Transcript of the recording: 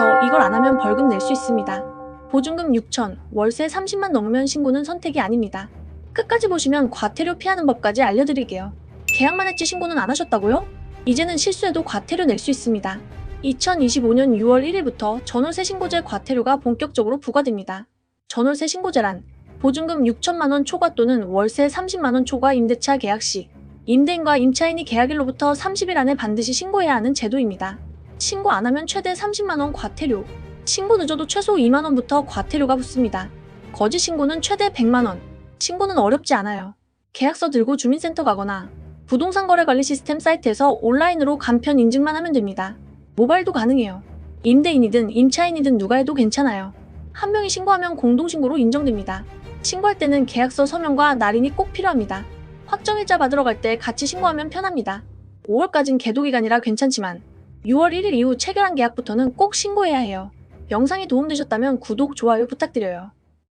1일부터 이걸 안 하면 벌금 낼 수 있습니다. 보증금 6천, 월세 30만 넘으면 신고는 선택이 아닙니다. 끝까지 보시면 과태료 피하는 법까지 알려드릴게요. 계약만 했지 신고는 안 하셨다고요? 이제는 실수해도 과태료 낼 수 있습니다. 2025년 6월 1일부터 전월세 신고제 과태료가 본격적으로 부과됩니다. 전월세 신고제란 보증금 6천만 원 초과 또는 월세 30만 원 초과 임대차 계약 시 임대인과 임차인이 계약일로부터 30일 안에 반드시 신고해야 하는 제도입니다. 신고 안 하면 최대 30만 원 과태료, 신고 늦어도 최소 2만 원부터 과태료가 붙습니다. 거짓 신고는 최대 100만 원. 신고는 어렵지 않아요. 계약서 들고 주민센터 가거나 부동산 거래 관리 시스템 사이트에서 온라인으로 간편 인증만 하면 됩니다. 모바일도 가능해요. 임대인이든 임차인이든 누가 해도 괜찮아요. 한 명이 신고하면 공동신고로 인정됩니다. 신고할 때는 계약서 서명과 날인이 꼭 필요합니다. 확정일자 받으러 갈 때 같이 신고하면 편합니다. 5월까진 계도기간이라 괜찮지만 6월 1일 이후 체결한 계약부터는 꼭 신고해야 해요. 영상이 도움되셨다면 구독, 좋아요 부탁드려요.